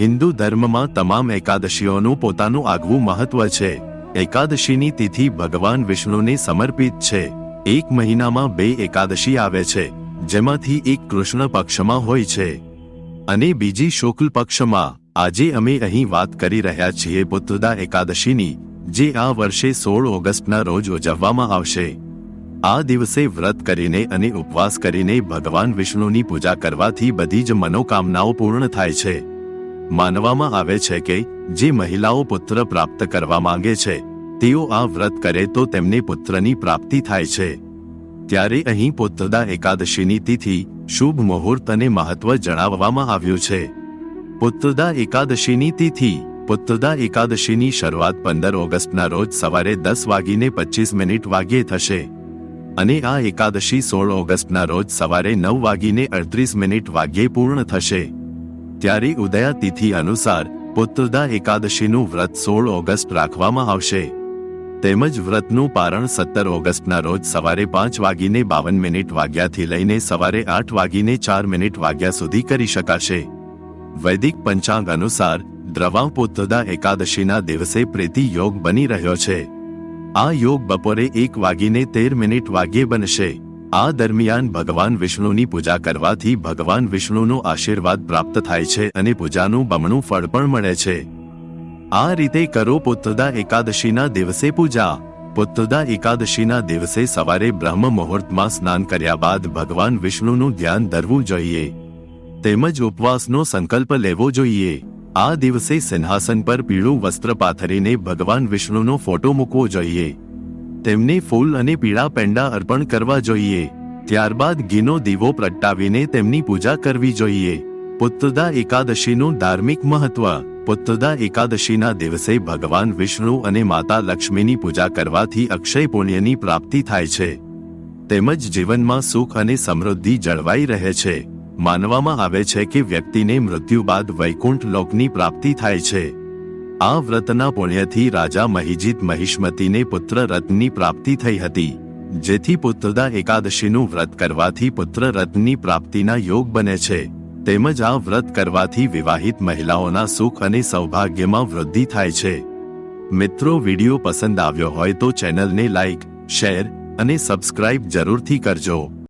હિન્દુ ધર્મમાં તમામ એકાદશીઓનું પોતાનું આગવું મહત્વ છે. એકાદશીની તિથિ ભગવાન વિષ્ણુને સમર્પિત છે. એક મહિનામાં બે એકાદશી આવે છે, જેમાંથી એક કૃષ્ણ પક્ષમાં હોય છે. અને બીજી શુક્લ પક્ષમાં, આજે અમે અહીં વાત કરી રહ્યા છીએ પુત્રદા એકાદશીની, જે આ વર્ષે સોળ ઓગસ્ટના રોજ ઉજવવામાં આવશે. આ દિવસે વ્રત કરીને અને ઉપવાસ કરીને ભગવાન વિષ્ણુની પૂજા કરવાથી બધી જ મનોકામનાઓ પૂર્ણ થાય છે. માનવામાં આવે છે કે, જે મહિલાઓ પુત્ર પ્રાપ્ત કરવા માંગે છે, તેઓ આ વ્રત કરે તો તેમને પુત્રની પ્રાપ્તિ થાય છે. ત્યારે અહીં પુત્રદા એકાદશીની તિથિ, શુભ મુહૂર્ત અને મહત્વ જણાવવામાં આવ્યું છે. પુત્રદા એકાદશીની તિથિ, પુત્રદા એકાદશીની શરૂઆત પંદર ઓગસ્ટના રોજ સવારે દસ વાગીને પચીસ મિનિટ વાગ્યે થશે. અને આ એકાદશી સોળ ઓગસ્ટના રોજ સવારે નવ વાગીને અડત્રીસ મિનિટ વાગ્યે પૂર્ણ થશે. ત્યારે ઉદયા તિથિ અનુસાર પુત્રદા એકાદશીનું વ્રત સોળ ઓગસ્ટ રાખવામાં આવશે. તેમજ વ્રતનું પારણ સત્તર ઓગસ્ટના રોજ સવારે પાંચ વાગીને બાવન મિનિટ વાગ્યાથી લઈને સવારે આઠ વાગીને ચાર મિનિટ વાગ્યા સુધી કરી શકાશે. વૈદિક પંચાંગ અનુસાર દ્રવા પુત્રદા એકાદશીના દિવસે પ્રીતિ યોગ બની રહ્યો છે. આ યોગ બપોરે એક વાગીને તેર મિનિટ વાગ્યે બનશે. આ દરમિયાન ભગવાન વિષ્ણુની પૂજા કરવાથી ભગવાન વિષ્ણુનો આશીર્વાદ પ્રાપ્ત થાય છે અને પૂજાનું બમણું ફળ પણ મળે છે. આ રીતે કરો પુત્રદા એકાદશીના દિવસે પૂજા. પુત્રદા એકાદશીના દિવસે સવારે બ્રહ્મ મુહૂર્તમાં સ્નાન કર્યા બાદ ભગવાન વિષ્ણુનું ધ્યાન ધરવું જોઈએ. તેમજ ઉપવાસનો સંકલ્પ લેવો જોઈએ. આ દિવસે સિંહાસન પર પીળું વસ્ત્ર પાથરીને ભગવાન વિષ્ણુનો ફોટો મૂકવો જોઈએ. તેમને ફૂલ અને પીળા પેંડા અર્પણ કરવા જોઈએ. ત્યારબાદ ઘીનો દીવો પ્રગટાવીને તેમની પૂજા કરવી જોઈએ. પુત્રદા એકાદશીનું ધાર્મિક મહત્વ. પુત્રદા એકાદશીના દિવસે ભગવાન વિષ્ણુ અને માતા લક્ષ્મીની પૂજા કરવાથી અક્ષય પુણ્યની પ્રાપ્તિ થાય છે. તેમજ જીવનમાં સુખ અને સમૃદ્ધિ જળવાઈ રહે છે. માનવામાં આવે છે કે વ્યક્તિને મૃત્યુ બાદ વૈકુંઠ લોકની પ્રાપ્તિ થાય છે. આ વ્રતના પુણ્યથી રાજા મહિજીત મહિષ્મતીને પુત્ર રત્નની પ્રાપ્તિ થઈ હતી, જેથી પુત્રદા એકાદશીનું વ્રત કરવાથી પુત્ર રત્નની પ્રાપ્તિના યોગ બને છે. તેમજ આ વ્રત કરવાથી વિવાહિત મહિલાઓના સુખ અને સૌભાગ્યમાં વૃદ્ધિ થાય છે. મિત્રો, વિડિયો પસંદ આવ્યો હોય તો ચેનલને લાઇક શેર અને સબસ્ક્રાઇબ જરૂરથી કરજો.